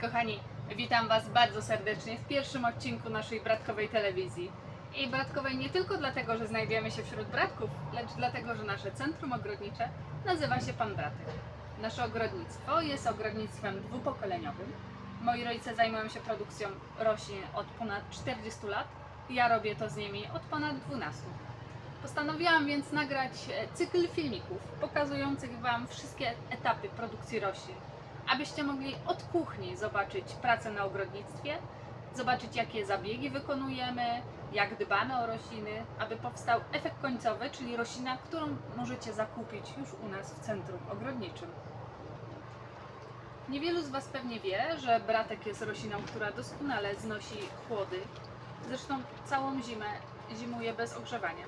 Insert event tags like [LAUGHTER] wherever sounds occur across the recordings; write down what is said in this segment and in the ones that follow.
Kochani, witam Was bardzo serdecznie w pierwszym odcinku naszej bratkowej telewizji. I bratkowej nie tylko dlatego, że znajdujemy się wśród bratków, lecz dlatego, że nasze centrum ogrodnicze nazywa się Pan Bratek. Nasze ogrodnictwo jest ogrodnictwem dwupokoleniowym. Moi rodzice zajmują się produkcją roślin od ponad 40 lat. Ja robię to z nimi od ponad 12. Postanowiłam więc nagrać e, cykl filmików pokazujących Wam wszystkie etapy produkcji roślin, abyście mogli od kuchni zobaczyć pracę na ogrodnictwie, zobaczyć jakie zabiegi wykonujemy, jak dbamy o rośliny, aby powstał efekt końcowy, czyli roślina, którą możecie zakupić już u nas w centrum ogrodniczym. Niewielu z Was pewnie wie, że bratek jest rośliną, która doskonale znosi chłody. Zresztą całą zimę zimuje bez ogrzewania.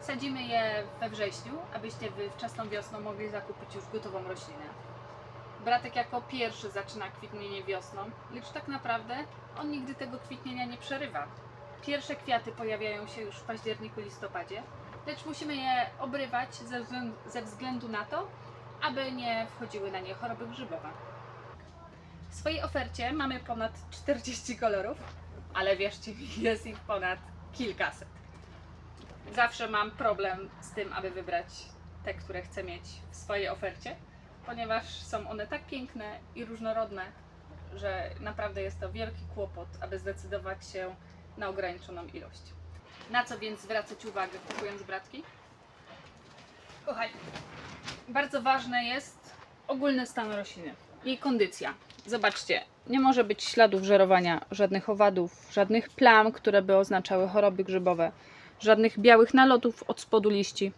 Sadzimy je we wrześniu, abyście Wy wczesną wiosną mogli zakupić już gotową roślinę. Bratek jako pierwszy zaczyna kwitnienie wiosną, lecz tak naprawdę on nigdy tego kwitnienia nie przerywa. Pierwsze kwiaty pojawiają się już w październiku, listopadzie, lecz musimy je obrywać ze względu, na to, aby nie wchodziły na nie choroby grzybowe. W swojej ofercie mamy ponad 40 kolorów, ale wierzcie mi, jest ich ponad kilkaset. Zawsze mam problem z tym, aby wybrać te, które chcę mieć w swojej ofercie, ponieważ są one tak piękne i różnorodne, że naprawdę jest to wielki kłopot, aby zdecydować się na ograniczoną ilość. Na co więc zwracać uwagę kupując bratki? Kochani, bardzo ważne jest ogólny stan rośliny, jej kondycja. Zobaczcie, nie może być śladów żerowania, żadnych owadów, żadnych plam, które by oznaczały choroby grzybowe, żadnych białych nalotów od spodu liści.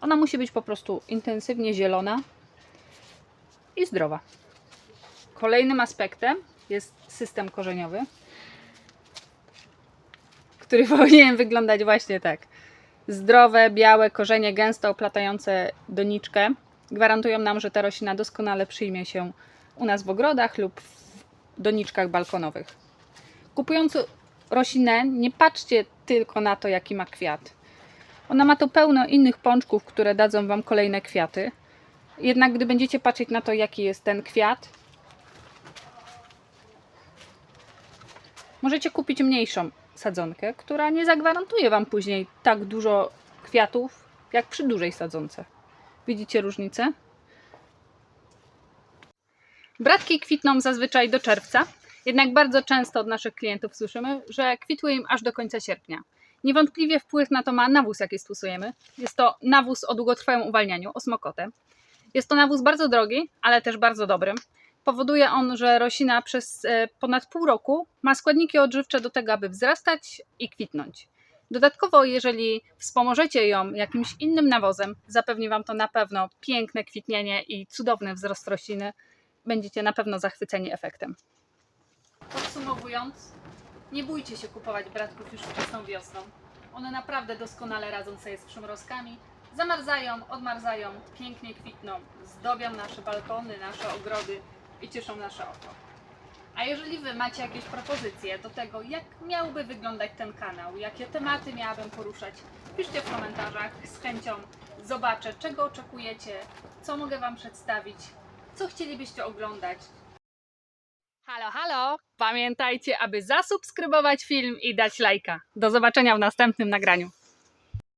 Ona musi być po prostu intensywnie zielona i zdrowa. Kolejnym aspektem jest system korzeniowy, który [LAUGHS] powinien wyglądać właśnie tak. Zdrowe, białe korzenie, gęsto oplatające doniczkę gwarantują nam, że ta roślina doskonale przyjmie się u nas w ogrodach lub w doniczkach balkonowych. Kupując roślinę, nie patrzcie tylko na to, jaki ma kwiat. Ona ma tu pełno innych pączków, które dadzą Wam kolejne kwiaty. Jednak gdy będziecie patrzeć na to, jaki jest ten kwiat, możecie kupić mniejszą sadzonkę, która nie zagwarantuje Wam później tak dużo kwiatów, jak przy dużej sadzonce. Widzicie różnicę? Bratki kwitną zazwyczaj do czerwca, jednak bardzo często od naszych klientów słyszymy, że kwitły im aż do końca sierpnia. Niewątpliwie wpływ na to ma nawóz, jaki stosujemy. Jest to nawóz o długotrwałym uwalnianiu, osmokotę. Jest to nawóz bardzo drogi, ale też bardzo dobry. Powoduje on, że roślina przez e, ponad pół roku ma składniki odżywcze do tego, aby wzrastać i kwitnąć. Dodatkowo, jeżeli wspomożecie ją jakimś innym nawozem, zapewni Wam to na pewno piękne kwitnienie i cudowny wzrost rośliny. Będziecie na pewno zachwyceni efektem. Podsumowując, nie bójcie się kupować bratków już wczesną wiosną. One naprawdę doskonale radzą sobie z przymrozkami. Zamarzają, odmarzają, pięknie kwitną, zdobią nasze balkony, nasze ogrody i cieszą nasze oko. A jeżeli Wy macie jakieś propozycje do tego, jak miałby wyglądać ten kanał, jakie tematy miałabym poruszać, piszcie w komentarzach. Z chęcią zobaczę, czego oczekujecie, co mogę Wam przedstawić, co chcielibyście oglądać. Halo, halo! Pamiętajcie, aby zasubskrybować film i dać lajka. Do zobaczenia w następnym nagraniu.